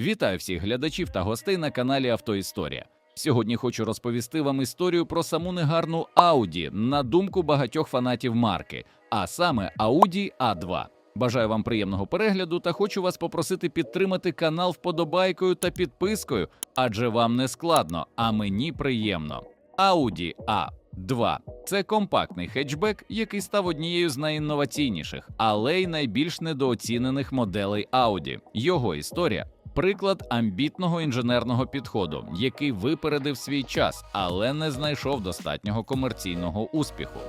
Вітаю всіх глядачів та гостей на каналі Автоісторія. Сьогодні хочу розповісти вам історію про саму негарну Audi, на думку багатьох фанатів марки, а саме Audi A2. Бажаю вам приємного перегляду та хочу вас попросити підтримати канал вподобайкою та підпискою, адже вам не складно, а мені приємно. Audi A2 – це компактний хетчбек, який став однією з найінноваційніших, але й найбільш недооцінених моделей Audi. Його історія приклад амбітного інженерного підходу, який випередив свій час, але не знайшов достатнього комерційного успіху.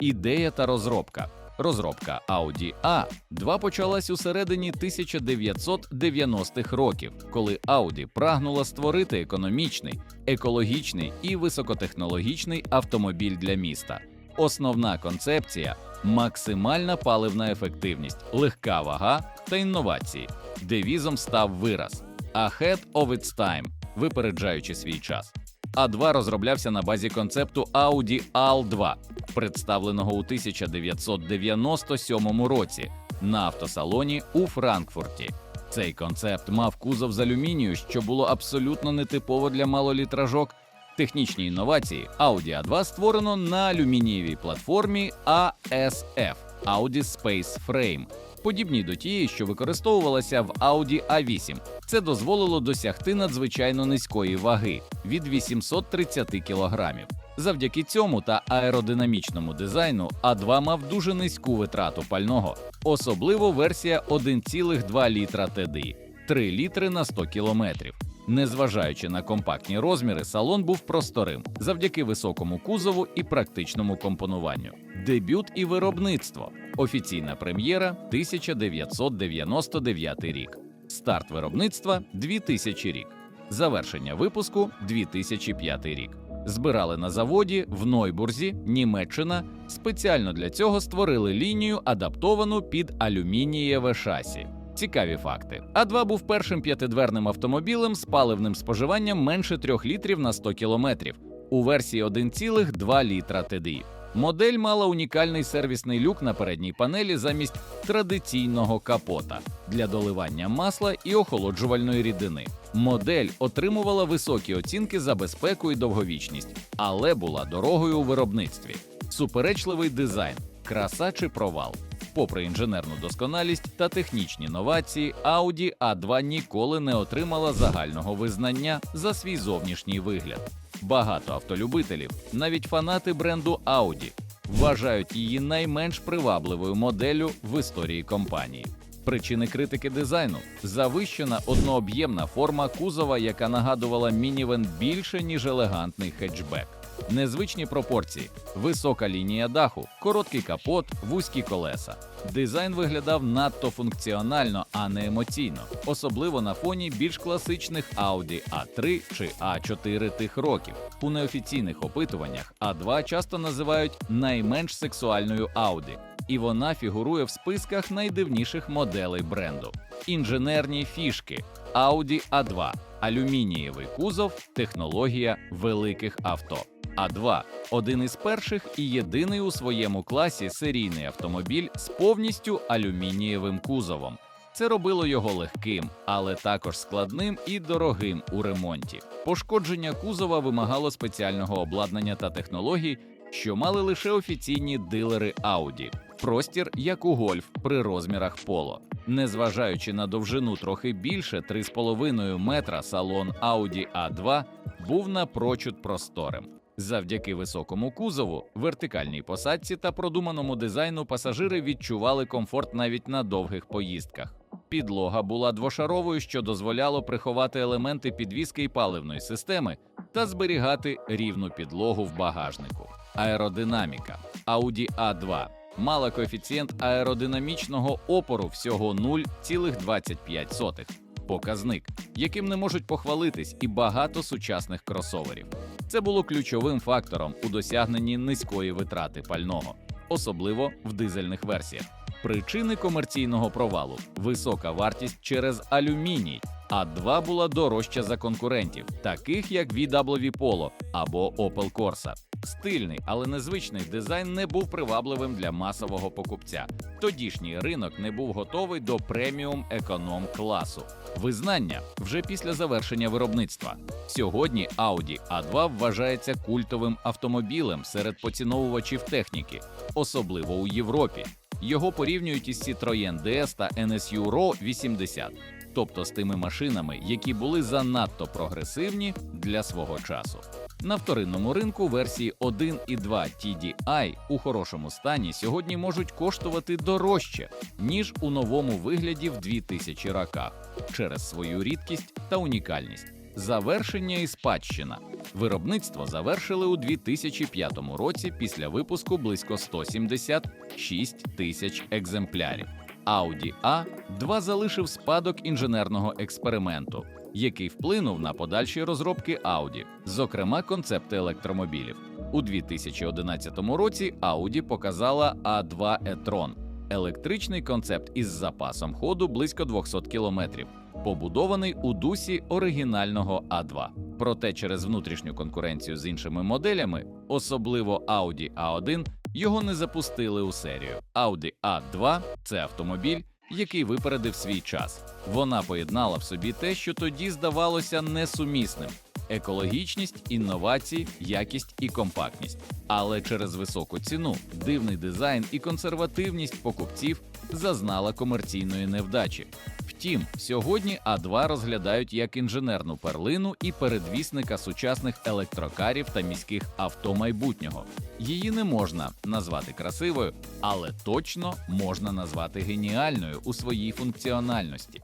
Ідея та розробка. Розробка Audi A2 почалась у середині 1990-х років, коли Audi прагнула створити економічний, екологічний і високотехнологічний автомобіль для міста. Основна концепція максимальна паливна ефективність, легка вага та інновації. Девізом став вираз «Ahead of its time», випереджаючи свій час. А2 розроблявся на базі концепту Audi AL2, представленого у 1997 році на автосалоні у Франкфурті. Цей концепт мав кузов з алюмінію, що було абсолютно нетипово для малолітражок. Технічні інновації Audi A2 створено на алюмінієвій платформі ASF Audi Space Frame, подібній до тієї, що використовувалася в Audi A8. Це дозволило досягти надзвичайно низької ваги від 830 кг. Завдяки цьому та аеродинамічному дизайну А2 мав дуже низьку витрату пального, особливо версія 1,2 літра TDI – 3 літри на 100 кілометрів. Незважаючи на компактні розміри, салон був просторим завдяки високому кузову і практичному компонуванню. Дебют і виробництво. Офіційна прем'єра 1999 рік. Старт виробництва 2000 рік. Завершення випуску 2005 рік. Збирали на заводі в Нойбурзі, Німеччина. Спеціально для цього створили лінію, адаптовану під алюмінієве шасі. Цікаві факти. А2 був першим п'ятидверним автомобілем з паливним споживанням менше 3 літрів на 100 кілометрів у версії 1,2 літра TDI. Модель мала унікальний сервісний люк на передній панелі замість традиційного капота для доливання масла і охолоджувальної рідини. Модель отримувала високі оцінки за безпеку і довговічність, але була дорогою у виробництві. Суперечливий дизайн, краса чи провал. Попри інженерну досконалість та технічні новації, Audi A2 ніколи не отримала загального визнання за свій зовнішній вигляд. Багато автолюбителів, навіть фанати бренду Audi, вважають її найменш привабливою моделлю в історії компанії. Причини критики дизайну завищена однооб'ємна форма кузова, яка нагадувала мінівен більше ніж елегантний хетчбек. Незвичні пропорції, висока лінія даху, короткий капот, вузькі колеса. Дизайн виглядав надто функціонально, а не емоційно, особливо на фоні більш класичних Audi A3 чи A4 тих років. У неофіційних опитуваннях A2 часто називають найменш сексуальною Audi, і вона фігурує в списках найдивніших моделей бренду. Інженерні фішки Audi A2, алюмінієвий кузов, технологія великих авто. А2 один із перших і єдиний у своєму класі серійний автомобіль з повністю алюмінієвим кузовом. Це робило його легким, але також складним і дорогим у ремонті. Пошкодження кузова вимагало спеціального обладнання та технологій, що мали лише офіційні дилери Audi. Простір як у гольф при розмірах поло. Незважаючи на довжину трохи більше 3,5 метра, салон Audi A2 був напрочуд просторим. Завдяки високому кузову, вертикальній посадці та продуманому дизайну пасажири відчували комфорт навіть на довгих поїздках. Підлога була двошаровою, що дозволяло приховати елементи підвіски і паливної системи та зберігати рівну підлогу в багажнику. Аеродинаміка Audi A2 мала коефіцієнт аеродинамічного опору всього 0,25 показник, яким не можуть похвалитись і багато сучасних кросоверів. Це було ключовим фактором у досягненні низької витрати пального, особливо в дизельних версіях. Причини комерційного провалу: висока вартість через алюміній, А2 була дорожча за конкурентів, таких як VW Polo або Opel Corsa. Стильний, але незвичний дизайн не був привабливим для масового покупця. Тодішній ринок не був готовий до преміум економ класу. Визнання вже після завершення виробництва. Сьогодні Audi A2 вважається культовим автомобілем серед поціновувачів техніки, особливо у Європі. Його порівнюють із Citroën DS та NSU Ro 80, тобто з тими машинами, які були занадто прогресивні для свого часу. На вторинному ринку версії 1 і 2 TDI у хорошому стані сьогодні можуть коштувати дорожче, ніж у новому вигляді в 2000 роках через свою рідкість та унікальність. Завершення і спадщина. Виробництво завершили у 2005 році після випуску близько 176 тисяч екземплярів. Audi A2 залишив спадок інженерного експерименту, який вплинув на подальші розробки Audi, зокрема концепти електромобілів. У 2011 році Audi показала A2 e-tron – електричний концепт із запасом ходу близько 200 км, побудований у дусі оригінального A2. Проте через внутрішню конкуренцію з іншими моделями, особливо Audi A1, його не запустили у серію. Audi A2 – це автомобіль, який випередив свій час. Вона поєднала в собі те, що тоді здавалося несумісним: екологічність, інновації, якість і компактність. Але через високу ціну, дивний дизайн і консервативність покупців зазнала комерційної невдачі. Втім, сьогодні А2 розглядають як інженерну перлину і передвісника сучасних електрокарів та міських авто майбутнього. Її не можна назвати красивою, але точно можна назвати геніальною у своїй функціональності.